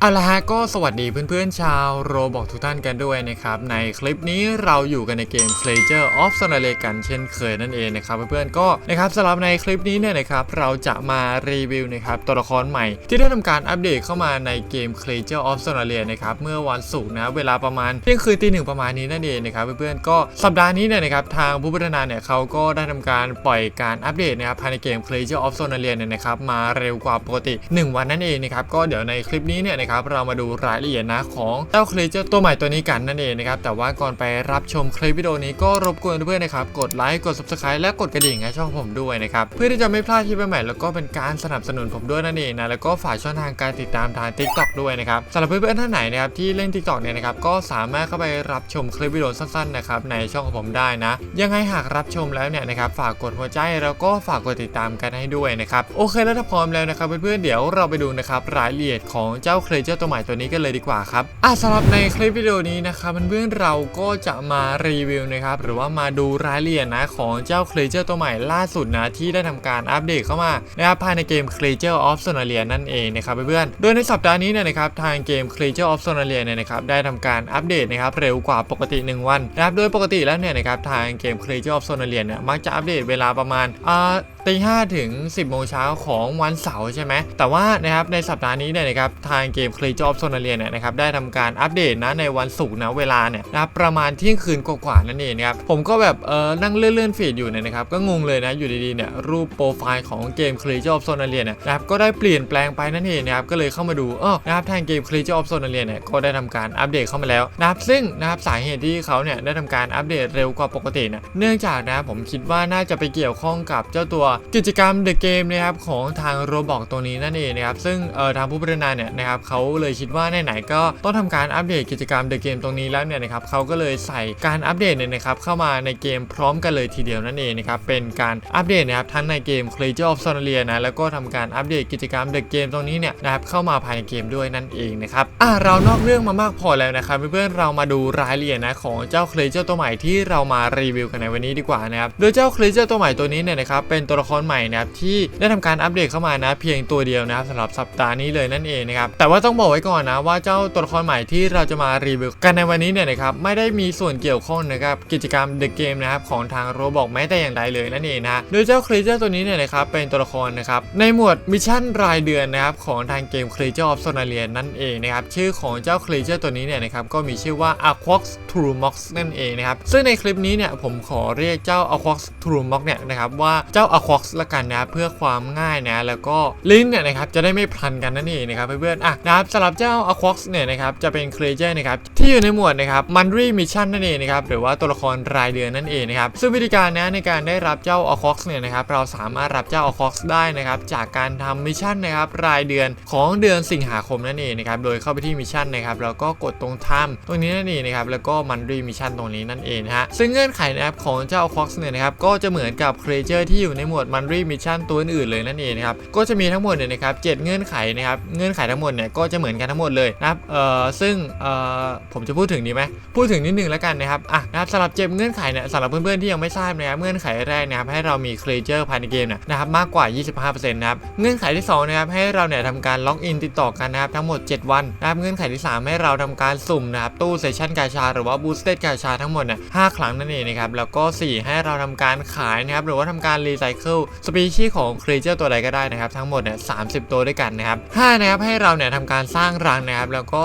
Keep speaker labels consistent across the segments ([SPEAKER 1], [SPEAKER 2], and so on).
[SPEAKER 1] เอาละฮะก็สวัสดีเพื่อนๆชาวโรบอกทุกท่านกันด้วยนะครับ ในคลิปนี้เราอยู่กันในเกม Pleasure of s o n a l e กันเช่นเคยนั่นเองนะครับเพื่อนๆก็นะครับสำหรับในคลิปนี้เนี่ยนะครับเราจะมารีวิวนะครับตัวละครใหม่ ที่ได้ทำการอัปเดตเข้ามาในเกม Pleasure of s o n a l e นะครับเมื่อวันศุกร์นะเวลาประมาณเที่ยงคืนตีหนึ่งประมาณนี้นั่นเองนะครับเพื่อนๆก็สัปดาห์นี้เนี่ยนะครับทางผู้พัฒนาเนี่ยเขาก็ได้ทำการปล่อยการอัปเดตนะครับภายในเกม Pleasure of s o n a l e เนี่ยนะครับมาเร็วกว่าปกติ 1 วันนั่นเองนะครับก็เดี๋ยวในคลิปนี้เนี่ยนะครับเรามาดูรายละเอียดนะของเจ้าครีเจอร์ตัวใหม่ตัวนี้กันนั่นเองนะครับแต่ว่าก่อนไปรับชมคลิปวิดีโอนี้ก็รบกวนเพื่อนๆนะครับ กดไลค์กด subscribe และกดกระดิ่งให้ช่องผมด้วยนะครับเพื่อที่จะไม่พลาดคลิปใหม่ๆแล้วก็เป็นการสนับสนุนผมด้วยนั่นเองนะแล้วก็ฝากช่องทางการติดตามทาง TikTok ด้วยนะครับสำหรับเพื่อนๆท่านไหนนะครับที่เล่น TikTok เนี่ยนะครับก็สามารถเข้าไปรับชมคลิปวิดีโอสั้นๆนะครับในช่องของผมได้นะ ยังไงหากรับชมแล้วเนี่ยนะครับฝากกดหัวใจแล้วก็ฝากกดติดตามกันให้ด้วยนะครับโอเคแล้วถ้าพร้อมแล้วนะครับเพื่อนๆเดี๋ยวเราไปดูนะครับรายละเอียดของเจ้าเครเจอตัวใหม่ตัวนี้กันเลยดีกว่าครับอะสำหรับในคลิปวิดีโอนี้นะครับเพื่อนๆเราก็จะมารีวิวนะครับหรือว่ามาดูรายละเอียดนะของเจ้าเครเจอร์ตัวใหม่ล่าสุดนะที่ได้ทำการอัปเดตเข้ามานะครับภายในเกม Creature of Sonalia นั่นเองนะครับเพื่อนๆโดยในสัปดาห์นี้เนี่ยนะครับทางเกม Creature of Sonalia เนี่ยนะครับได้ทำการอัปเดตนะครับเร็วกว่าปกติ 1 วันนะครับโดยปกติแล้วเนี่ยนะครับทางเกม Creature of Sonalia เนี่ยมักจะอัปเดตเวลาประมาณอ่า ตีห้าถึง 10 โมงเช้าของวันเสาร์ใช่ไหมแต่ว่านะครับในสัปดาห์นี้เนี่ยนะครับทางเกม c l a y j o b s o n a l i a เนี่ยนะครับได้ทำการอัปเดตนะในวันศุกร์นะเวลาเนี่ยนะประมาณเที่ยงคืนกว่าๆนั่นเองนะครับผมก็แบบเออนั่งเลื่อนๆฟีดอยู่เนี่ยนะครับก็งงเลยนะอยู่ดีๆเนี่ยรูปโปรไฟล์ของเกม c l a y j o b s o n a l i a เนี่ยนะครับก็ได้เปลี่ยนแปลงไปนั่นเองนะครับก็เลยเข้ามาดูเออนะครับทางเกม c l a y j o b s o n a l i a เนี่ยก็ได้ทำการอัปเดตเข้ามาแล้วนะครับซึ่งนะครับสาเหตุที่เขาเนี่ยได้ทำการอัปเดตเร็วกว่าปกติเนี่ยเนื่องจากนะผมคิดว่าน่าจะไปเกี่ยวข้องกับเจ้าตัวกิจกรรม The Game นะครับของทางโรบอกตัวนี้นั่นเองนะครับซึ่งเอ่อทางผู้พัฒนาเนี่ยนะครับเขาเลยคิดว่าไหนๆก็ต้องทำการอัปเดตกิจกรรม The Game ตรงนี้แล้วเนี่ยนะครับเขาก็เลยใส่การอัปเดตเนี่ยนะครับเข้ามาในเกมพร้อมกันเลยทีเดียวนั่นเองนะครับเป็นการอัปเดตนะครับทั้งในเกม c l a y of Sonalia นะแล้วก็ทำการอัปเดตกิจกรรม The Game ตรงนี้เนี่ยนะครับเข้ามาภายในเกมด้วยนั่นเองนะครับอะเรานอกเรื่องมามากพอแล้วนะครับเพื่อนๆเรามาดูรายละเอียดนะของเจ้า c l a y ตัวใหม่ที่เรามารีวิวกันในวันนี้ดีกว่านะครับโดยเจ้า c l a y ตัวใหม่ตัวนี้เนี่ยนะครับเป็นตัวละครใหม่นะครับที่ได้ทำการอัปเดตเข้ามานะ เพียงตัวเดียวนะครับสำหรับสัปดาห์นี้เลยนั่นเองนะครับแต่ว่าต้องบอกไว้ก่อนนะว่าเจ้าตัวละครใหม่ที่เราจะมารีวิวกันในวันนี้เนี่ยนะครับไม่ได้มีส่วนเกี่ยวข้องนะครับกิจกรรม The Game นะครับของทางโรบอกแม้แต่อย่างใดเลยนั่นเองนะโดยเจ้า Creature ตัวนี้เนี่ยนะครับเป็นตัวละครนะครับในหมวดมิชชั่นรายเดือนนะครับของทางเกม Creature of Sonalia นั่นเองนะครับชื่อของเจ้า Creature ตัวนี้เนี่ยนะครับก็มีชื่อว่า Aquox Trumox นั่นเองนะครับซึ่งในคลิปนี้เนี่ยผมขอเรียกเจ้า Aquox t r u Mox เนี่ยนะครับว่าเจ้า Aquox ละกันนะเพื่อความง่ายนะแล้วก็ลิ้นเนี่ยนะครับจะได้ไม่พลันกันนั่นเองนะครับเพื่อนๆอะนะครับสำหรับเจ้า Aquox เนี่ยนะครับจะเป็น Creature นะครับที่อยู่ในหมวดนะครับ Monthly Mission นั่นเองนะครับหรือว่าตัวละครรายเดือนนั่นเองนะครับซึ่งวิธีการนะในการได้รับเจ้า Aquox เนี่ยนะครับเราสามารถรับเจ้า Aquox ได้นะครับจากการทำมิชชั่นนะครับรายเดือนของเดือนสิงหาคมนั่นเองนะครับโดยเข้าไปที่มิชชั่นนะครับแล้วก็กดตรงทำตรงนี้นั่นเองนะครับแล้วก็ Monthly Mission ตรงนี้นั่นเองฮะซึ่งเงื่อนไขนะครับของเจ้า Aquox เนี่ยนะครับก็จะเหมือนกับ Creature ที่อยู่ในหมวด Monthly Mission ตัวอื่นๆเลยนั่นเองนะครับก็จะมีทั้งหมดเนี่ยนะครับ7เงื่อนไขนะครับเงื่อนไขทั้งหมดเนี่ยก็จะเหมือนกันทั้งหมดเลยนะครับเอ่อซึ่งเอ่อผมจะพูดถึงดีไหมพูดถึงนิดนึงแล้วกันนะครับอะนะครับสำหรับเจ็บเงื่อนไขเนี่ยสำหรับเพื่อนๆที่ยังไม่ทราบนะครับเงื่อนไขแรกนะครับให้เรามี Creature ภายในเกมนะครับมากกว่า 25%นะครับเงื่อนไขที่สองนะครับให้เราเนี่ยทำการล็อกอินติดต่อกันนะครับทั้งหมด 7 วันนะครับเงื่อนไขที่สามให้เราทำการสุ่มนะครับตู้เซสชั่นกาชา หรือว่าบูสเต d กาชาทั้งหมดเนี่ยห้าครั้งนั่นเองนะครับแล้วก็ 4 ให้เราทำการขายนะครับหรือว่าทำการรีไซเคิลสปีชีของ Creature ตัวใดก็ได้นะครับ ทั้งหมดเนี่ย30ตัวด้วยกันนะครับห้านะครับให้เราเนี่ยทำการสร้างรังนะครับ แล้วก็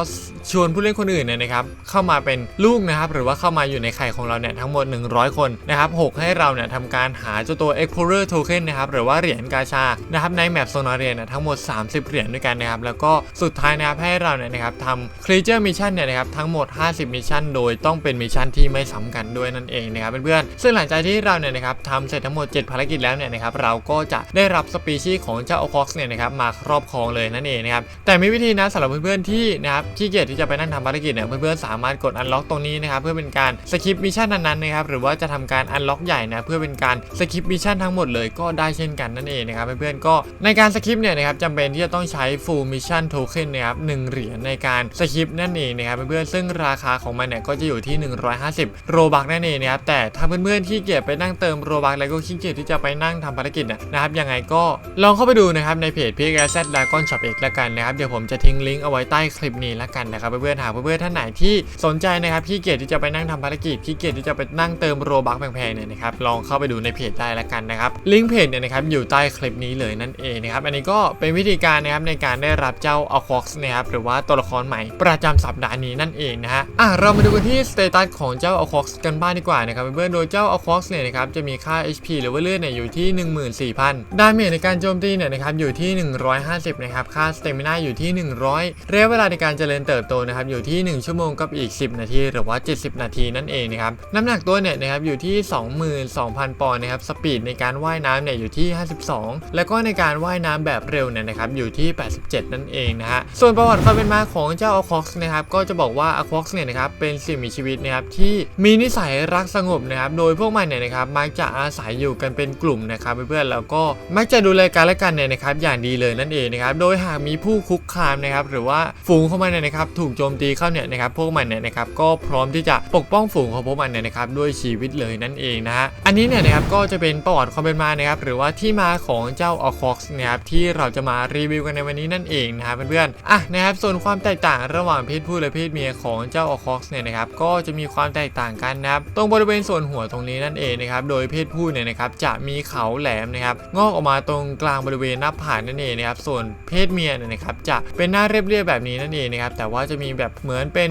[SPEAKER 1] ชวนผู้เล่นคนอื่นเนี่ยนะครับเข้ามาเป็นลูกนะครับ หรือว่าเข้ามาอยู่ในไข่ของเราเนี่ยทั้งหมด 100 คนนะครับ6ให้เราเนี่ยทำการหาเจ้าตัว Explorer Token นะครับหรือว่าเหรียญกาชานะครับในแมปโซนาเรียเนี่ยทั้งหมด 30 เหรียญด้วยกันนะครับแล้วก็สุดท้ายนะครับให้เราเนี่ยนะครับทำ Creature Mission เนี่ยนะครับทั้งหมด 50 มิชชั่นโดยต้องเป็นมิชชั่นที่ไม่ซ้ำกันด้วยนั่นเองนะครับเพื่อนๆซึ่งหลังจากที่เราเนี่ยนะครับทำเสร็จทั้งหมด 7 ภารกิจแล้วเนี่ยนะครับเราก็จะได้รับสปีชีส์ของเจ้า o c o x เนี่ยนะครับมาครอบครองเลยนั่นเองนะครับแต่มีวิธีนะสำหรับเพื่อนๆที่นะครับขี้เกียจที่จะไปนั่งทำภารกิจเนี่ยเพื่อนๆสามารถกดอันล็อกตรงนี้นะครับเพื่อเป็นการสกิปมิชชั่นนั้นๆนะครับหรือว่าจะทำการอันล็อกใหญ่นะเพื่อเป็นการสกิปมิชชั่นทั้งหมดเลยก็ได้เช่นกันนั่นเองนะครับเพื่อนๆก็ในการสกิปเนี่ยนะครับจำเป็นที่จะต้องใช้ full mission token นะครับหนึ่งเหรียญในการสกิปนั่นเองนะครับเพื่อนๆซึ่งราคาของมันเนี่ยก็จะอยู่ที่ 150 โรบักนั่นเองนะครับแต่ถ้าเพื่อนๆที่เกียจไปนั่งเติมโรบักแล้วก็ขี้เกียจที่จะไปนั่งทำภารกิจนะนะครับยังไงก็ลองเข้าไปดูนะครับในเพจ p x z Dragon Shop X ละกันนะครับเดี๋ยวผมจะทิ้งลิงก์เอาไว้ใต้คลิปนี้ละกันนะครับเพื่อนๆหากเพื่อนๆท่านไหนที่สนใจนะครับขี้เกียจที่จะไปนั่งทำภารกิจขี้เกียจที่จะไปนั่งเติมโรบัคแพงๆเนี่ยนะครับลองเข้าไปดูในเพจได้ละกันนะครับลิงก์เพจเนี่ยนะครับอยู่ใต้คลิปนี้เลยนั่นเองนะครับอันนี้ก็เป็นวิธีการนะครับในการได้รับเจ้าอคอกส์นะครับหรือว่าตัวละครใหม่ประจำสัปดาห์นี้นั่นเองนะฮะอะเรามาดูกันที่สเตตัสของเจ้าอคอกส์กันบ้างดีกว่านะครับเพื่อนๆโดยเจ้าอคอกส์เนี่ยนะครับจะมีค่า HP หรือว่าเลือดเนี่ยอยู่ที่14,000 ดาเมจในการโจมตีเนี่ยนะครับอยู่ที่ 150 นะครับ ค่าสเตมินาอยู่ที่ 100 ระยะเวลาในการเจริญเติบโตนะครับอยู่ที่ 1 ชั่วโมงกับอีก 10 นาที หรือว่า 70 นาทีนั่นเองนะครับ น้ำหนักตัวเนี่ยนะครับอยู่ที่ 22,000 ปอนด์นะครับ สปีดในการว่ายน้ำเนี่ยอยู่ที่ 52 แล้วก็ในการว่ายน้ำแบบเร็วเนี่ยนะครับอยู่ที่ 87 นั่นเองนะฮะ ส่วนประวัติความเป็นมาของเจ้าอคอกส์นะครับก็จะบอกว่าอคอกส์เนี่ยนะครับเป็นสิ่งมีชีวิตนะครับที่มีนิสัยรักสงบนะครับโดยพวกมันเนี่ยนะครับมักจะอาศัยอยู่กันเป็นกลุ่มนะครับเพื่อนๆแล้วก็มักจะดูแลกันและกันเนี่ยนะครับอย่างดีเลยนั่นเองนะครับโดยหากมีผู้คุกคามนะครับหรือว่าฝูงของมันเนี่ยนะครับถูกโจมตีเข้าเนี่ยนะครับพวกมันเนี่ยนะครับก็พร้อมที่จะปกป้องฝูงของพวกมันเนี่ยนะครับด้วยชีวิตเลยนั่นเองนะฮะอันนี้เนี่ยนะครับก็จะเป็นประวัติความเป็นมานะครับหรือว่าที่มาของเจ้าออคอกส์นะครับที่เราจะมารีวิวกันในวันนี้นั่นเองนะครับเพื่อนๆอะนะครับส่วนความแตกต่างระหว่างเพศผู้และเพศเมียของเจ้าอคอกส์เนี่ยนะครับก็จะมีความแตกต่างกันนะครับตรงบริเวณส่วนหัวตรงนี้นั่นเองนะครับโดยเพศผู้เนี่ยนะครับจะมีเขาแหลมนะครับงอกออกมาตรงกลางบริเวณหน้าผากนั่นเองนะครับส่วนเพศเมียเนี่ยนะครับจะเป็นหน้าเรียบๆแบบนี้นั่นเองนะครับแต่ว่าจะมีแบบเหมือนเป็น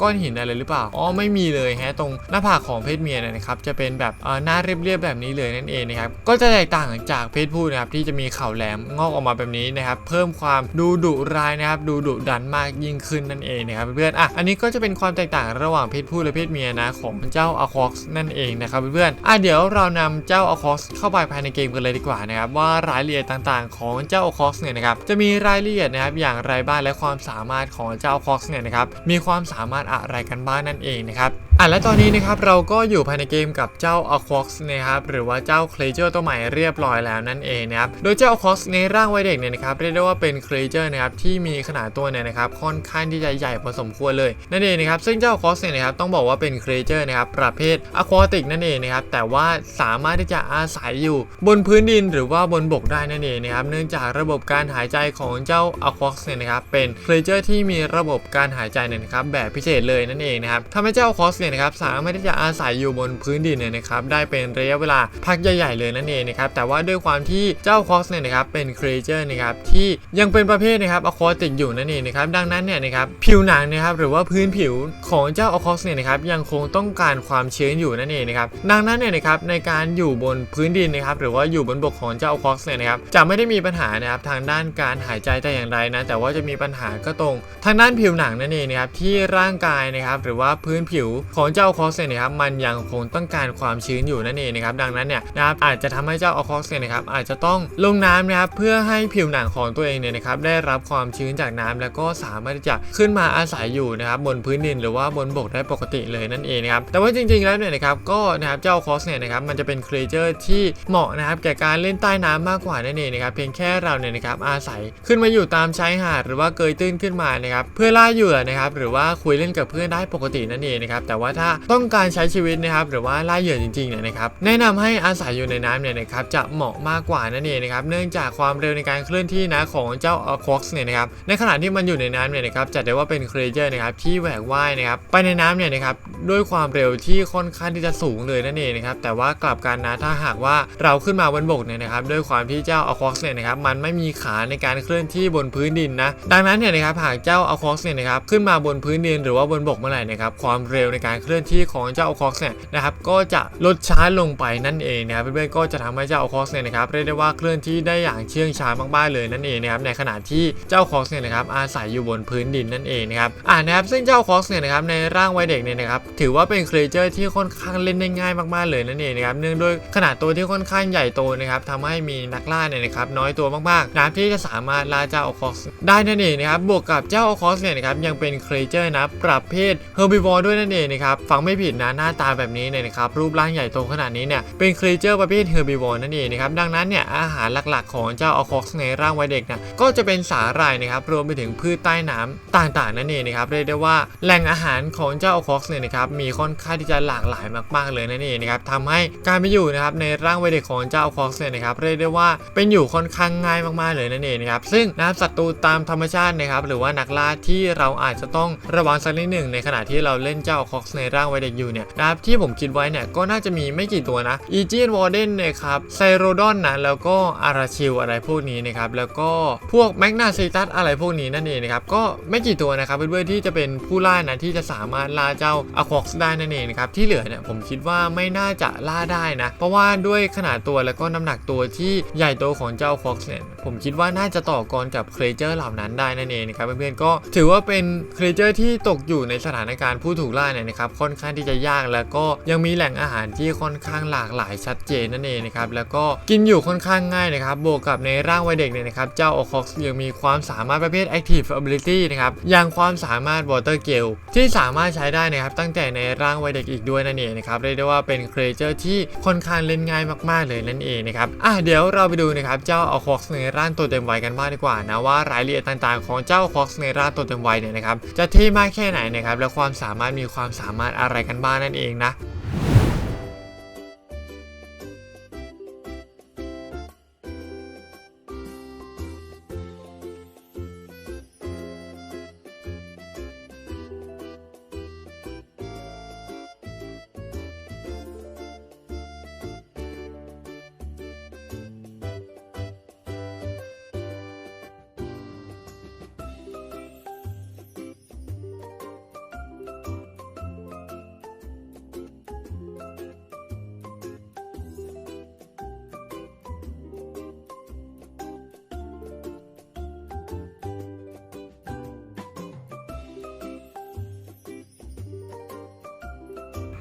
[SPEAKER 1] ก้อนหินอะไรหรือเปล่าอ๋อไม่มีเลยฮะตรงหน้าผากของเพศเมียนะครับจะเป็นแบบหน้าเรียบๆแบบนี้เลยนั่นเองนะครับก็จะแตกต่างจากเพศผู้นะครับที่จะมีเข่าแหลมงอกออกมาแบบนี้นะครับเพิ่มความดูดุร้ายนะครับดูดุดันมากยิ่งขึ้นนั่นเองนะครับเพื่อนๆอะอันนี้ก็จะเป็นความแตกต่างระหว่างเพศผู้และเพศเมียนะของเจ้าอะคอกส์นั่นเองนะครับเพื่อนๆอะเดี๋ยวเรานำเจ้าอะคอกส์เข้าไปภายในเกมกันเลยดีกว่านะครับว่ารายละเอียดต่างๆ ของเจ้าอคอกส์เนี่ยนะครับจะมีรายละเอียดนะครับอย่างไรบ้างและความสามารถของเจ้าคอกส์เนี่ยนะครับมีความสามารถอะไรกันบ้างนั่นเองนะครับอะและตอนนี้นะครับเราก็อยู่ภายในเกมกับเจ้าอคอกส์นะครับหรือว่าเจ้าเคลเจอร์ตัวใหม่เรียบร้อยแล้วนั่นเองนะครับโดยเจ้าอคอกส์ในร่างวัยเด็กเนี่ยนะครับเรียกได้ว่าเป็นเคลเจอร์นะครับที่มีขนาดตัวเนี่ยนะครับค่อนข้างที่จะใหญ่พอสมควรเลยนั่นเองนะครับซึ่งเจ้าอคอกส์เนี่ยนะครับต้องบอกว่าเป็นเคลเจอร์นะครับประเภทอะควาติกนั่นเองนะครับแต่ว่าสามารถที่จะอาศัยอยู่บนพื้นดินหรือว่าบนบกได้นั่นเองนะครับ เนื่องจากระบบการหายใจของเจ้าอะควาเนี่ยนะครับเป็นเคลเจอร์ที่มีระบบการหายใจเนี่ยนะครับแบบพิเศษเลยนั่นเองนะครับทำให้เจ้าอะควาเนี่ยนะครับสามารถที่จะอาศัยอยู่บนพื้นดินเนี่ยนะครับได้เป็นระยะเวลาพักใหญ่ ๆ เลยนั่นเองนะครับแต่ว่าด้วยความที่เจ้าอะควาเนี่ยนะครับเป็นเคลเจอร์นะครับที่ยังเป็นประเภทนะครับอะควาติกอยู่นั่นเองนะครับดังนั้นเนี่ยนะครับผิวหนังนะครับหรือว่าพื้นผิวของเจ้าอะควาเนี่ยนะครับยังคงต้องการความชื้นอยู่นั่นเองนะครับดังนั้นเนี่ยนะครับในการอยู่บนพื้นดินนะครับหรือว่าอยู่บนบกของเจ้าอะควาเนี่ยนะครับจะไม่ได้มีปัญหานะครับทางด้านการหายใจแต่อย่างใดนะแต่ว่าจะมีปัญหาก็ตรง ทางด้านผิวหนังนั่นเองนะครับที่ร่างกายนะครับหรือว่าพื้นผิวของเจ้าอะควาเนี่ยนะครับมันยังคงต้องการความชื้นอยู่นั่นเองนะครับดังนั้นเนี่ยนะครับอาจจะทำให้เจ้าอะควาเนี่ยนะครับอาจจะต้องลงน้ำนะครับเพื่อให้ผิวหนังของตัวเองเนี่ยนะครับได้รับความชื้นจากน้ำแล้วก็สามารถจะขึ้นมาอาศัยอยู่นะครับบนพื้นดินหรือว่าบนบกได้ปกติเลยนั่นเองนะครับแต่ว่าจริงๆแล้วเนี่ยนะครับก็นะครับเจ้าคอสเนี่ยนะครับมันจะเป็นครีเจอร์ที่เหมาะนะครับแก่การเล่นใต้น้ำมากกว่านั่นเองนะครับเพียงแค่เราเนี่ยนะครับอาศัยขึ้นมาอยู่ตามชายหาดหรือว่าเกยตื้นขึ้นมานะครับเพื่อล่าเหยื่อนะครับหรือว่าคุยเล่นกับเพื่อนได้ปกตินั่นเองนะครับแต่ว่าถ้าต้องการใช้ชีวิตนะครับหรือว่าล่าเหยื่อจริงๆเนี่ยนะครับแนะนำให้อาศัยอยู่ในน้ำเนี่ยนะครับจะเหมาะมากกว่านั่นเองนะครับเนื่องจากความเร็วในการเคลื่อนที่นะของเจ้าอคอกเนี่ยนะครับในขณะที่มันอยู่ในน้ำเนี่ยนะครับจัดได้ว่าเป็นครีเจอร์นะครับที่แหวกว่ายนะครับไปในน้ำเนี่ยนะครับด้วยความเร็วที่ค่อนข้างที่จะสูงเลยนั่นเองนะครับแต่ว่ากลับกันนะถ้าหากว่าเราขึ้นมาบนบกเนี่ยนะครับด้วยความที่เจ้าอคอกเนี่ยนะครับมันไม่มีขาในการเคลื่อนที่บนพื้นดินนะดังนั้นเนี่ยนะครับหากเจ้าอคอกเนี่ยนะครับขึ้นมาบนพื้นดินหรือว่าบนบกเมื่อไหร่นะครับความเร็วในการเคลื่อนที่ของเจ้าอคอกเนี่ยนะครับก็จะลดช้าลงไปนั่นเองนะครับเพื่อนๆก็จะทำให้เจ้าอคอกเนี่ยนะครับเรียกได้ว่าเคลื่อนที่ได้อย่างเชื่องช้ามากๆเลยนั่นเองนะครับในขณะที่เจ้าคอกเนี่ยนะครับอาศัยอยู่บนพื้นดินนั่นเองนะครับอ่านะครับซึ่งเจ้าคอกเนี่ยนะครับในร่างวัยเด็กเนี่ยนะครับถือว่าเป็นครีเจอร์ที่ค่อนข้างเล่นได้ง่ายมากๆเลยนั่นเองนะครับเนื่องด้วยขนาดตัวที่ค่อนข้างใหญ่โตนะครับทำให้มีนักล่าเนี่ยนะครับน้อยตัวมากๆนะครับที่จะสามารถล่าเจ้าออคอกได้นั่นเองนะครับบวกกับเจ้าออคอกเนี่ยนะครับยังเป็นครีเจอร์นะประเภทเฮอร์บิวอร์ด้วยนั่นเองนะครับฟังไม่ผิดนะหน้าตาแบบนี้เนี่ยนะครับรูปร่างใหญ่โตขนาดนี้เนี่ยเป็นครีเจอร์ประเภทเฮอร์บิวอ์นั่นเองนะครับดังนั้นเนี่ยอาหารหลักๆ ของเจ้าออคอกในร่างวัยเด็กนะก็จะเป็นสาหร่ายนะครับรวมไปถึงพืชใต้น้ำต่างๆ นั่นเองนะครับเรียกได้ว่าแหล่งอาหารของเจ้าออคอกเนี่ยนะครับมีค่อนข้างที่จะหลากหลายมาก ๆเลยนั่นเองนะครับทำให้การไปอยู่นะครับในร่างวัยเด็กของเจ้าอคอกเนี่ยนะครับเรียกได้ว่าเป็นอยู่ค่อนข้างง่ายมากๆเลยนั่นเองนะครับซึ่งนะครับศัตรูตามธรรมชาตินะครับหรือว่านักล่าที่เราอาจจะต้องระวังสักนิดหนึ่งในขณะที่เราเล่นเจ้าคอกในร่างไวเด็กอยู่เนี่ยนะครับที่ผมคิดไว้เนี่ยก็น่าจะมีไม่กี่ตัวนะอีเจียนวอร์เดนนะครับไซโรดอนนะแล้วก็อาราชิลอะไรพวกนี้นะครับแล้วก็พวกแมกนาซิตัสอะไรพวกนี้นั่นเองนะครับก็ไม่กี่ตัวนะครับเพื่อนๆที่จะเป็นผู้ล่านะที่จะสามารถล่าเจ้าอะคอกได้นั่นเองนะครับที่เหลือเนี่ยผมคิดว่าไม่น่าจะล่าได้นะเพราะว่าด้วยขนาดตัวแล้วก็น้ำหนักตัวที่ใหญ่โตของเจ้าคอกเนี่ย ผมคิดว่าน่าจะต่อกรกับเครเจอร์เหล่านั้นได้นั่นเองนะครับเพื่อนๆก็ถือว่าเป็นเครเจอร์ที่ตกอยู่ในสถานการณ์ผู้ถูกล่าเนี่ยนะครับค่อนข้างที่จะยากแล้วก็ยังมีแหล่งอาหารที่ค่อนข้างหลากหลายชัดเจนนั่นเองนะครับแล้วก็กินอยู่ค่อนข้างง่ายนะครับบวกกับในร่างวัยเด็กเนี่ยนะครับเจ้าโอคอกยังมีความสามารถประเภท Active Ability นะครับอย่างความสามารถ Water g a l ที่สามารถใช้ได้นะครับตั้งแต่ในร่างวัยเด็กอีกด้วยนั่นเองนะครับเรียกได้ว่าเป็นเครเจอร์ที่ค่อนข้างเล่นง่ายมากๆเลยนั่นเองนะครับอะเดี๋ยวเราไปดูนะครับเจ้าโอคอกในร่างตัวเต็มวัยกันบ้างดีกว่านะว่ารายละเอียดต่างๆ ของเจ้าคอกซ์ในร่างตัวเต็มวัยเนี่ยนะครับจะเท่มากแค่ไหนนะครับและความสามารถมีความสามารถอะไรกันบ้างนั่นเองนะ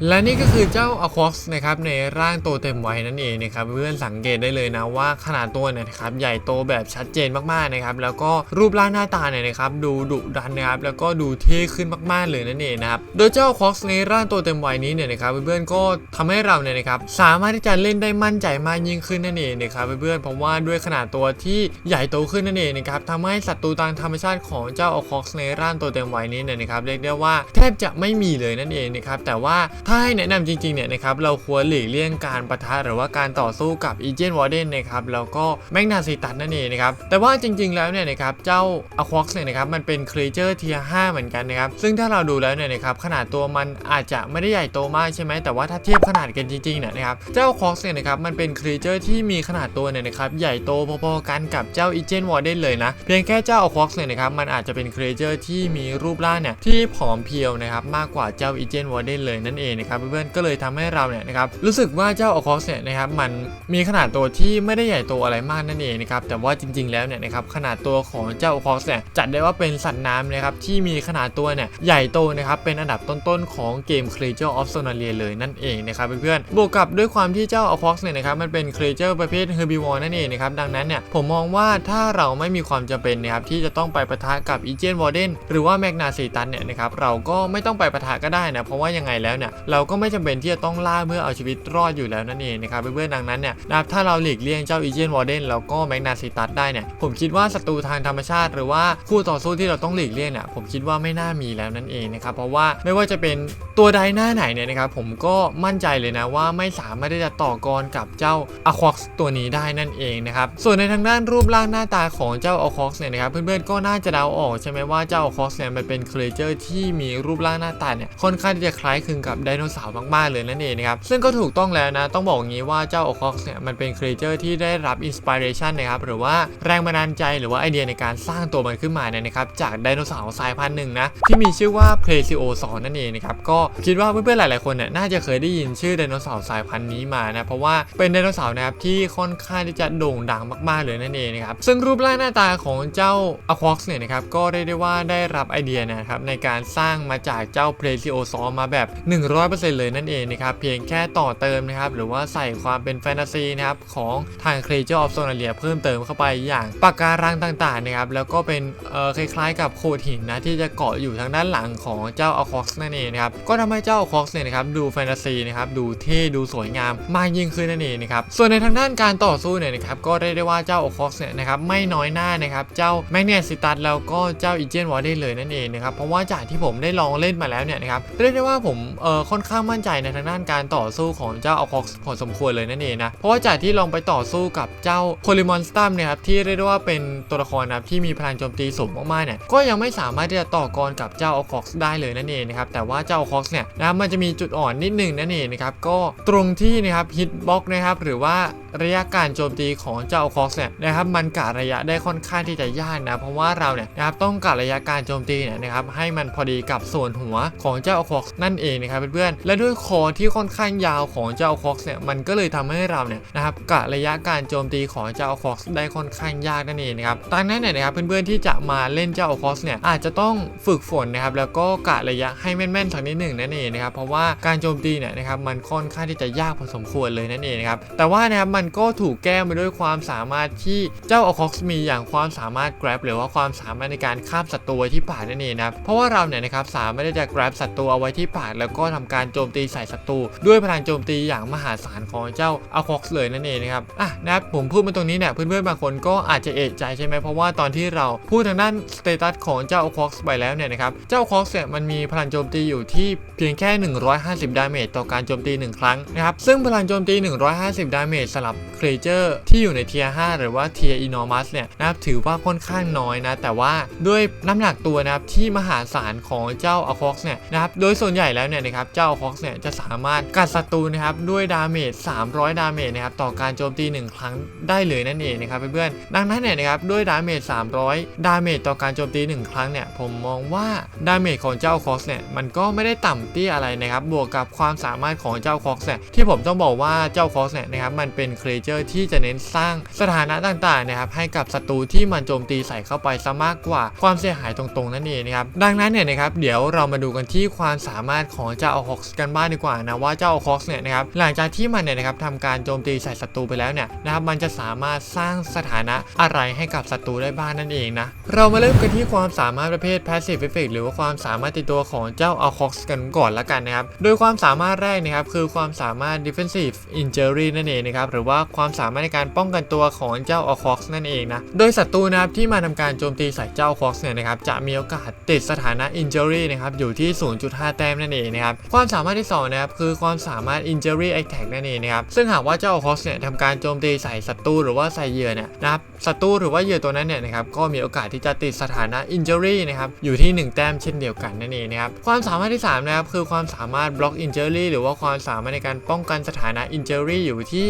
[SPEAKER 1] และนี่ก็คือเจ้าอควอ x นะครับในร่างโตเต็มวัยนั่นเองนะครับเพื่อนสังเกตได้เลยนะว่าขนาดตัวเนี่ยนะครับใหญ่โตแบบชัดเจนมากๆนะครับแล้วก็รูปร่างหน้าตาเนี่ยนะครับดูดุดันนะครับแล้วก็ดูเท่ขึ้นมากๆเลยนั่นเองนะครับโดยเจ้าอควอ x ในร่างโตเต็มวัยนี้เนี่ยนะครับเพื่อนๆก็ทำให้เราเนี่ยนะครับสามารถที่จะเล่นได้มั่นใจมากยิ่งขึ้นนั่นเองนะครับเพื่อนๆเพราะว่าด้วยขนาดตัวที่ใหญ่โตขึ้นนั่นเองนะครับทำให้ศัตรูตามธรรมชาติของเจ้าอควอ x ในร่างโตเต็มวัยนี้เนี่ยนะครับเรียกได้ว่าแทบจะไม่มีเลยนั่นเองนะครับแต่ว่าถ้าให้แนะนำจริงๆเนี่ยนะครับเราควรหลีกเลี่ยงการประทะหรือว่าการต่อสู้กับอีเจนวอร์เดนนะครับแล้วก็แมกนาซิตัสนั่นเองนะครับแต่ว่าจริงๆแล้วเนี่ยนะครับเจ้าอควอ x เนี่ยนะครับมันเป็นครีเจอร์เทีย5เหมือนกันนะครับซึ่งถ้าเราดูแล้วเนี่ยนะครับขนาดตัวมันอาจจะไม่ได้ใหญ่โตมากใช่ไหมแต่ว่าถ้าเทียบขนาดกันจริงๆเนี่ยนะครับเจ้าคอกเนี่ยนะครับมันเป็นครีเจอร์ที่มีขนาดตัวเนี่ยนะครับใหญ่โตพอๆกันกับเจ้าอีเจนวอร์เดนเลยนะเพียงแค่เจ้าคอกเนี่ยนะครับมันอาจจะเป็นครีเจอร์ที่มีรูปร่างเนี่ยที่ผอมเพียวนะครับมากกว่าเจ้าอีเจนวอร์เดนเลยนั่นเองนะครับเพื่อนๆก็เลยทำให้เราเนี่ยนะครับรู้สึกว่าเจ้าอคอสเนี่ยนะครับมันมีขนาดตัวที่ไม่ได้ใหญ่โตอะไรมากนั่นเองนะครับแต่ว่าจริง ๆแล้วเนี่ยนะครับขนาดตัวของเจ้าอคอสเนี่ยจัดได้ว่าเป็นสัตว์น้ำนะครับที่มีขนาดตัวเนี่ยใหญ่โตนะครับเป็นอันดับต้นๆของเกม Creature of Sonalia เลยนั่นเองนะครับเพื่อนๆบวกกับด้วยความที่เจ้าอคอสเนี่ยนะครับมันเป็น Creature ประเภท Herbivore นั่นเองนะครับดังนั้นเนี่ยผมมองว่าถ้าเราไม่มีความจำเป็นนะครับที่จะต้องไปปะทะกับอีเจนวอร์เดนหรือว่าแมกนาซีตันเนี่ยนะครับเราก็ไม่ต้องไปปะทะก็ได้นะเพราะว่ายังไงแล้วเนี่ยเราก็ไม่จำเป็นที่จะต้องล่าเพื่อเอาชีวิตรอดอยู่แล้วนั่นเองนะครับเพื่อนๆดังนั้นเนี่ยนะครับถ้าเราหลีกเลี่ยงเจ้าอีเจนวอร์เดนแล้วก็แมกนาซิตัสได้เนี่ยผมคิดว่าศัตรูทางธรรมชาติ หรือว่าคู่ต่อสู้ที่เราต้องหลีกเลี่ยงเนี่ยผมคิดว่าไม่น่ามีแล้วนั่นเองนะครับเพราะว่าไม่ว่าจะเป็นตัวใดหน้าไหนเนี่ยนะครับผมก็มั่นใจเลยนะว่าไม่สามารถที่จะต่อกรกับเจ้าอะควอ x ตัวนี้ได้นั่นเองนะครับส่วนในทางด้านรูปร่างหน้าตาของเจ้าอะควอ x เนี่ยนะครับเพื่อนๆก็น่าจะเดาออกใช่ไหมว่าเจ้าอะควอ x เนี่ยมันเป็นครีเจอร์ที่มีรูปร่างหน้าตาเนี่ยค่อนข้างที่จะคล้ายคลึงกับไดโนเสาร์มากๆเลยนั่นเองนะครับซึ่งก็ถูกต้องแล้วนะต้องบอกอย่างนี้ว่าเจ้าโอคอกเนี่ยมันเป็นครีเจอร์ที่ได้รับอินสปิเรชันนะครับหรือว่าแรงบันดาลใจหรือว่าไอเดียในการสร้างตัวมันขึ้นมาเนี่ยนะครับจากไดโนเสาร์สายพันธุ์หนึ่งนะที่มีชื่อว่าเพลซิโอซอนนั่นเองนะครับก็คิดว่าเพื่อนๆหลายๆคนเนี่ยน่าจะเคยได้ยินชื่อไดโนเสาร์สายพันธุ์นี้มานะเพราะว่าเป็นไดโนเสาร์นะครับที่ค่อนข้างที่จะโด่งดังมากๆเลยนั่นเองนะครับซึ่งรูปร่างหน้าตาของเจ้าอควอ x เนี่ยนะครับก็ได้ได้ว่าได้รับไอเดียนะครับในการสร้างมาจากเจ้าเพลซิโอซอมาแบบ100เลยนั่นเองนะครับเพียงแค่ต่อเติมนะครับหรือว่าใส่ความเป็นแฟนตาซีนะครับของทาง Creature of Sonalia เพิ่มเติมเข้าไปอย่างปะกการังต่างๆนะครับแล้วก็เป็นเอ่อคล้ายๆ กับโขดหินนะที่จะเกาะอยู่ทางด้านหลังของเจ้าอคอกนั่นเองนะครับก็ทำให้เจ้าอคอกเนี่ยนะครับดูแฟนตาซีนะครับดูเท่ดูสวยงามมากยิ่งขึ้นนั่นเองนะครับส่วนในทางด้านการต่อสู้เนี่ยนะครับก็ได้ได้ว่าเจ้าอคอกเนี่ยนะครับไม่น้อยหน้านะครับเจ้าแมกเนียซิตัสแล้วก็เจ้าอีเจนวอร์ได้เลยนั่นเองนะครับเพราะว่าจากที่ผมได้ลองเล่นมาแล้วเนี่ยนะครับเรียกได้ว่าผมเอ่อค่อนข้างมั่นใจในทางด้านการต่อสู้ของเจ้าอคอกพอสมควรเลยนั่นเองนะ เพราะว่าจากที่ลองไปต่อสู้กับเจ้าโคลิมอนสตัมเนี่ยครับที่เรียกได้ว่าเป็นตัวละครนะครับที่มีพลังโจมตีสูงมากๆเนี่ยก็ยังไม่สามารถที่จะต่อกรกับเจ้าอคอกได้เลยนั่นเองนะครับแต่ว่าเจ้าอคอกเนี่ยนะมันจะมีจุดอ่อนนิดหนึงนั่นเองนะครับก็ตรงที่นะครับฮิตบ็อกนะครับหรือว่าระยะการโจมตีของเจ้าอคอกเนี่ยนะครับมันกะระยะได้ค่อนข้างที่จะยากนะเพราะว่าเราเนี่ยนะครับต้องกะระยะการโจมตีเนี่ยนะครับให้มันพอดีกับส่วนหัวของเจ้าอคอกนั่นเองนะครับเพื่อนๆ และด้วยคอที่ค่อนข้างยาวของเจ้าอคอกเนี่ยมันก็เลยทำให้เราเนี่ยนะครับกะระยะการโจมตีของเจ้าอคอกได้ค่อนข้างยากนั่นเองนะครับดังนั้นเนี่ยนะครับเพื่อนๆที่จะมาเล่นเจ้าอคอกเนี่ยอาจจะต้องฝึกฝนนะครับแล้วก็กะระยะให้แม่นๆสักนิดหนึ่งนั่นเองนะครับเพราะว่าการโจมตีเนี่ยนะครับมันค่อนข้างที่จะยากพอสมควรเลยนั่นเองนะครับแต่ว่านะครับมันก็ถูกแก้มาด้วยความสามารถที่เจ้าอคอกมีอย่างความสามารถ grab หรือว่าความสามารถในการข้ามศัตรูไว้ที่ปากนั่นเองนะครับเพราะว่าเราเนี่ยนะครับสามารถที่จะ grab ศัตรูเอาไว้ที่ปากแล้วก็ทำการโจมตีใส่ศัตรูด้วยพลังโจมตีอย่างมหาศาลของเจ้าอคอกเลยนั่นเองนะครับอะนะครับผมพูดมาตรงนี้เนี่ยเพื่อนๆบางคนก็อาจจะเอะใจใช่ไหมเพราะว่าตอนที่เราพูดทางด้านสเตตัสของเจ้าอคอกไปแล้วเนี่ยนะครับเจ้าอคอกเนี่ยมันมีพลังโจมตีอยู่ที่เพียงแค่ 150 ดาเมจต่อการโจมตี 1 ครั้งนะครับซึ่งพลังโจมตี 150 ดาเมจสำหรับครีเจอร์ที่อยู่ในเทียร์5หรือว่าเทียร์อินอมัสเนี่ยนะครับถือว่าค่อนข้างน้อยนะ แต่ว่าด้วยน้ำหนักตัวนะครับที่มหาศาลของเจ้าอคอกเนี่ยนะครับโดยส่วนใหญ่แล้วเนี่ยนะครับเจ้าอคอกเนี่ยจะสามารถกัดศัตรูนะครับด้วยดาเมจ 300 ดาเมจนะครับต่อการโจมตี 1 ครั้งได้เลยนั่นเองนะครับเพื่อนๆดังนั้นเนี่ยนะครับด้วยดาเมจ 300 ดาเมจต่อการโจมตี 1 ครั้งเนี่ยผมมองว่าดาเมจของเจ้าคอกเนี่ยมันก็ไม่ได้ต่ำเตี้ยอะไรนะครับบวกกับความสามารถของเจ้าคอกเนี่ยที่ผมต้องบอกว่าเจ้าคอกเนี่ยนะครับมันเป็นครีเจอร์ที่จะเน้นสร้างสถานะต่างๆนะครับให้กับศัตรูที่มันโจมตีใส่เข้าไปซะมากกว่าความเสียหายตรงๆนั่นเองนะครับดังนั้นเนี่ยนะครับเดี๋ยวเรามาดูกันที่ความสามารถของเจ้าคอกกันบ้างดีกว่านะว่าเจ้าคอกเนี่ยนะครับหลังจากที่มันเนี่ยนะครับทำการโจมตีใส่ศัตรูไปแล้วเนี่ยนะครับมันจะสามารถสร้างสถานะอะไรให้กับศัตรูได้บ้างนั่นเองนะเรามาเริ่มกันที่ความสามารถประเภท passive effect หรือว่าความสามารถติดตัวของเจ้า a l c o x กันก่อนละกันนะครับโดยความสามารถแรกนะครับคือความสามารถ defensive injury นั่นเองนะครับหรือว่าความสามารถในการป้องกันตัวของเจ้า a l c o x นั่นเองนะโดยศัตรูนะครับที่มาทำการโจมตีใส่เจ้า a l c o x เนี่ยนะครับจะมีโอกาสติดสถานะ injury นะครับอยู่ที่ 0.5 แต้มนั่นเองนะครับควความสามารถที่สองนะครับคือความสามารถ injury attack นั่นเองนะครับซึ่งหากว่าเจ้า a l c o x เนี่ยทำการโจมตีใส่ศัตรูหรือว่าใส่เหยื่อเนี่ยนะครับศัตรูหรือว่าเหยื่อตัวนั้นเนี่ยนะครับก็มีโอกาสที่จะติดสถานะ injury นะครับอยู่ที่ 1 แต้มเช่นเดียวกันนั่นเองนะครับความสามารถที่3นะครับคือความสามารถ block injury หรือว่าความสามารถในการป้องกันสถานะ injury อยู่ที่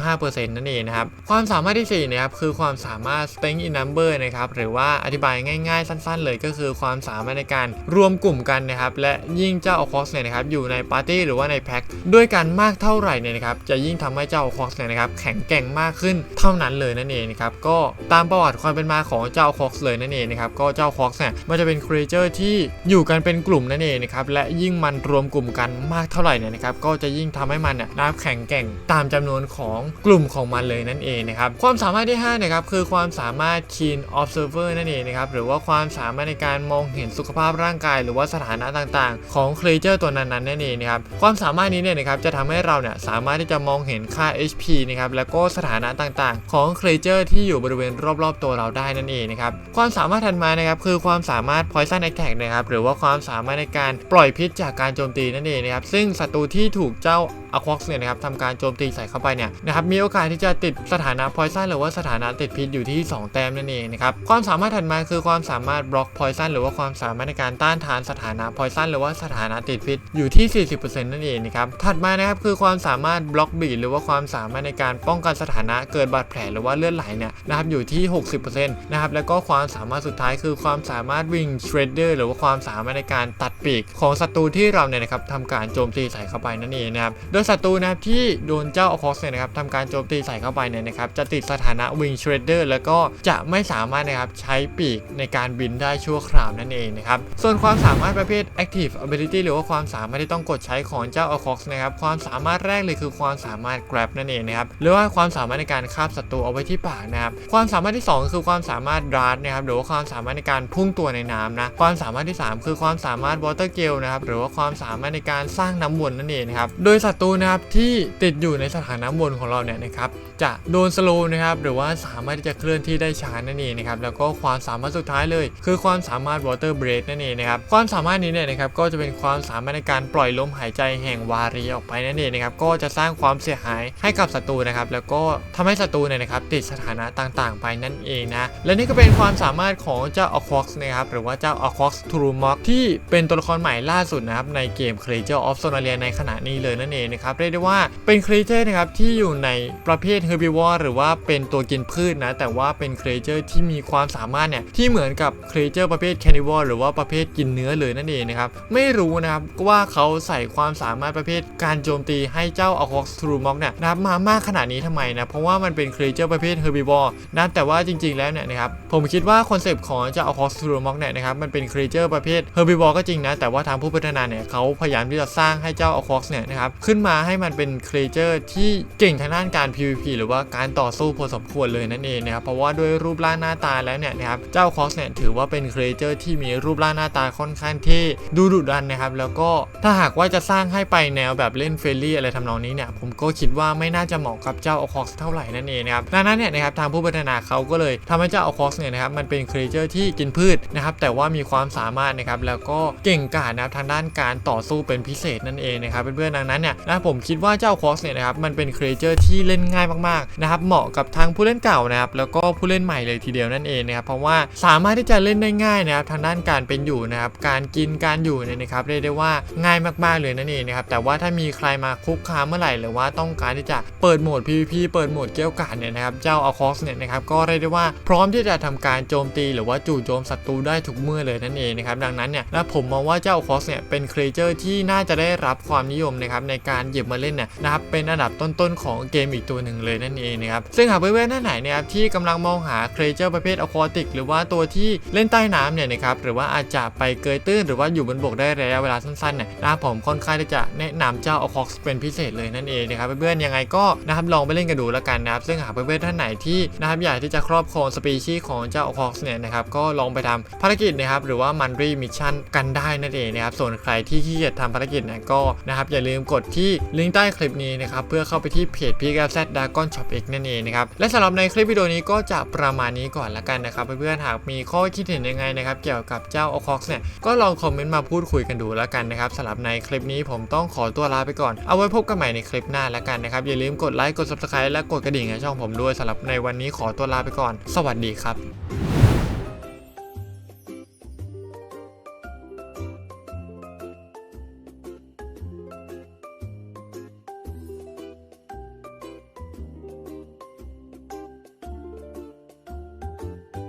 [SPEAKER 1] 35%นั่นเองนะครับความสามารถที่4นะครับคือความสามารถ strength in number นะครับหรือว่าอธิบายง่าย ๆ สั้น ๆ เลยก็คือความสามารถในการรวมกลุ่มกันนะครับและยิ่งเจ้าอคอสเนี่ยนะครับอยู่ในปาร์ตี้หรือว่าในแพ็คด้วยกันมากเท่าไหร่เนี่ยนะครับจะยิ่งทำให้เจ้าอคอสเนี่ยนะครับแข็งแกร่งมากขึ้นเท่านั้นเลยนั่นเองนะครับก็ตามประวัติความเป็นมาของเจ้าคอกเลยนั่นเองนะครับก็เจ้าคอกเนี่ยมันจะเป็นครีเจอร์ที่อยู่กันเป็นกลุ่มนั่นเองนะครับและยิ่งมันรวมกลุ่มกันมากเท่าไหร่เนี่ยนะครับก็จะยิ่งทำให้มันเนี่ยน้ำแข็งแกร่งตามจำนวนของกลุ่มของมันเลยนั่นเองนะครับความสามารถที่5นะครับคือความสามารถ keen observer นั่นเองนะครับหรือว่าความสามารถในการมองเห็นสุขภาพร่างกาย หรือว่าสถานะต่างๆ ของครีเจอร์ตัวนั้นนั้นนั่นเองนะครับความสามารถนี้เนี่ยนะครับจะทำให้เราเนี่ยสามารถที่จะมองเห็นค่า HP นะครับแล้วก็สถานะต่างๆ ของเครเจอร์ที่อยู่บริเวณรอบๆ ตัวเราได้นั่นเองนะครับความสามารถถัดมานะครับคือความสามารถ poison attack นะครับหรือว่าความสามารถในการปล่อยพิษจากการโจมตีนั่นเองนะครับซึ่งศัตรูที่ถูกเจ้าอควอกเนี่ยนะครับทำการโจมตีใส่เข้าไปเนี่ยนะครับมีโอกาสที่จะติดสถานะ poison หรือว่าสถานะติดพิษอยู่ที่ 2 แต้มนั่นเองนะครับความสามารถถัดมาคือความสามารถ block poison หรือว่าความสามารถในการต้านทานสถานะ poison หรือว่าสถานะติดพิษอยู่ที่ 40%นั่นเองนะครับถัดมานะครับคือความสามารถ block beat หรือว่าความสามารถในการป้องกันสถานะเกิดบาดแผลหรือว่าเลือดไหลเนี่ยนะครับอยู่ที่ 60%นะครับแล้วก็ความสามารถสุดท้ายคือความสามารถ wing shredder หรือว่าความสามารถในการตัดปีกของศัตรูที่เราเนี่ยนะครับทำการโจมตีใส่เข้าไปนั่นเองนะครับโดยศัตรูนะครับที่โดนเจ้าอคอสเนี่ยนะครับทำการโจมตีใส่เข้าไปเนี่ยนะครับจะติดสถานะวิงเชรดเดอร์แล้วก็จะไม่สามารถนะครับใช้ปีกในการบินได้ชั่วคราวนั่นเองนะครับส่วนความสามารถประเภท active ability หรือว่าความสามารถที่ต้องกดใช้ของเจ้าอคอสนะครับความสามารถแรกเลยคือความสามารถ grab นั่นเองนะครับหรือว่าความสามารถในการคาบศัตรูเอาไว้ที่ปากนะครับความสามารถที่สองคือความสามารถ dart นะครับหรือว่าความสามารถในการพุ่งตัวในน้ำนะความสามารถที่สามคือความสามารถ water gale นะครับหรือว่าความสามารถในการสร้างน้ำวนนั่นเองนะครับโดยศัตรููนะครับที่ติดอยู่ในสถานะวนของเราเนี่ยนะครับจะโดนสโลว์นะครับหรือว่าสามารถที่จะเคลื่อนที่ได้ช้านั่นเองนะครับแล้วก็ความสามารถสุดท้ายเลย คือความสามารถ water breath นั่นเองนะครับความสามารถนี้เนี่ยนะครับก็จะเป็นความสามารถในการปล่อยลมหายใจแห่งวารีออกไปนั่นเองนะครับก็จะสร้างความเสียหายให้กับศัตรูนะครับแล้วก็ทำให้ศัตรูเนี่ยนะครับติดสถานะต่างๆ ไปนั่นเองนะและนี่ก็เป็นความสามารถของเจ้า a q u o x นะครับหรือว่าเจ้า a q u o x t r u m o k ที่เป็นตัวละครใหม่ล่าสุดนะครับในเกม Creature of Sonaria ในขณะนี้เลยนั่นเองนะครับเรียกได้ว่าเป็น Creature นะครับที่อยู่ในประเภท Herbivore หรือว่าเป็นตัวกินพืชนะแต่ว่าเป็น Creature ที่มีความสามารถเนี่ยที่เหมือนกับ Creature ประเภท Carnivore หรือว่าประเภทกินเนื้อเลยนั่นเองนะครับไม่รู้นะครับว่าเขาใส่ความสามารถประเภทการโจมตีให้เจ้า a q u o x t r u m o k เนี่ยนะครับมามากขนาดนี้ทำไมนะเพราะว่ามันเป็น Creature ประเภท Herbivore นะแต่ว่าจริง ๆแล้วเนี่ยนะครับผมคิดว่าคอนเซปต์ของเจ้า a q u o x t r u m o k เนี่ยนะครับมันเป็น Creature ประเภท Herbivore ก็จริงนะแต่ว่าทางผู้พัฒนาเนี่ยเขาพยายามที่จะสร้างให้เจ้า a q u o x เนี่ยนะครับขึ้นมามาให้มันเป็น Creature ที่เก่งทางด้านการ PVP หรือว่าการต่อสู้พอสมควรเลยนั่นเองนะครับเพราะว่าด้วยรูปร่างหน้าตาแล้วเนี่ยนะครับเจ้า a q u o x เนี่ยถือว่าเป็น Creature ที่มีรูปร่างหน้าตาค่อนข้างเท่ดูดุดันนะครับแล้วก็ถ้าหากว่าจะสร้างให้ไปแนวแบบเล่นเฟรลี่อะไรทำนองนี้เนี่ยผมก็คิดว่าไม่น่าจะเหมาะกับเจ้า a q u o x เท่าไหร่นั่นเองนะครับดังนั้นเนี่ยนะครับทางผู้พัฒนาเขาก็เลยทำให้เจ้า a q u o x เนี่ยนะครับมันเป็น Creature ที่กินพืชนะครับแต่ว่ามีความสามารถนะครับแล้วก็เก่งกาจนะครับทางด้านการต่อสู้เป็นพิเศษนั่นเองนะครับเพื่อนๆดังนั้นเนี่ยผมคิดว่าเจ้า a q u o x เนี่ยนะครับมันเป็น Creature ที่เล่นง่ายมากๆนะครับเหมาะกับทั้งผู้เล่นเก่านะครับแล้วก็ผู้เล่นใหม่เลยทีเดียวนั่นเองนะครับเพราะว่าสามารถที่จะเล่นได้ง่ายนะครับทางด้านการเป็นอยู่นะครับการกินการอยู่เนี่ยนะครับเรียกได้ว่าง่ายมากๆเลยนั่นเองนะครับแต่ว่าถ้ามีใครมาคุกคามเมื่อไหร่หรือว่าต้องการที่จะเปิดโหมด PVP เปิดโหมดเกี้ยวกาดเนี่ยนะครับเจ้า a q u o x เนี่ยนะครับก็เรียกได้ว่าพร้อมที่จะทำการโจมตี หรือว่าจู่โจมศัตรูได้ทุกเมื่อเลยนั่นเองนะครับดังนั้นเนี่ยนะผมมองว่าเจ้า a q u o x เนี่ยเป็นครีเจอร์ที่น่าจะได้รับความนิยมนะครับในการหยิบมาเล่นเนี่ยนะครับเป็นอันดับต้นๆของเกมอีกตัวหนึ่งเลยนั่นเองนะครับซึ่งหากเพื่อนๆท่านไหนเนี่ยครับที่กำลังมองหาเครเจอร์ประเภทอควาติก หรือว่าตัวที่เล่นใต้น้ำเนี่ยนะครับหรือว่าอาจจะไปเกยตื้น หรือว่าอยู่บนบกได้ระยะเวลาสั้นๆเนี่ยนะครับผมค่อนข้างที่จะแนะนำเจ้า a q u o x เป็นพิเศษเลยนั่นเองนะครับเพื่อนๆยังไงก็นะครับลองไปเล่นกันดูแล้วกันนะครับซึ่งหากเพื่อนๆท่านไหนที่นะครับอยากที่จะครอบครองสปีชีส์ของเจ้า a q u o x เนี่ยนะครับก็ลองไปทำภารกิจนะครับหรือว่ามันรีมิชชั่นกันได้นั่นเองนะครับส่วนใครที่ขี้เกียจทำภารกิจเนี่ยก็นะครับอย่าลืมกดที่ลิงก์ใต้คลิปนี้นะครับเพื่อเข้าไปที่เพจพีกาแซดดากอนช็อปเอกนั่นเองนะครับและสำหรับในคลิปวิดีโอนี้ก็จะประมาณนี้ก่อนละกันนะครับเพื่อนๆหากมีข้อคิดเห็นยังไงนะครับเกี่ยวกับเจ้า a q u o x เนี่ยก็ลองคอมเมนต์มาพูดคุยกันดูล้วกันนะครับสำหรับในคลิปนี้ผมต้องขอตัวลาไปก่อน เอาไว้พบกันใหม่ในคลิปหน้าล้วกันนะครับอย่าลืมกดไลค์กด subscribe และกดกระดิ่งให้ช่องผมด้วยสำหรับในวันนี้ขอตัวลาไปก่อน สวัสดีครับ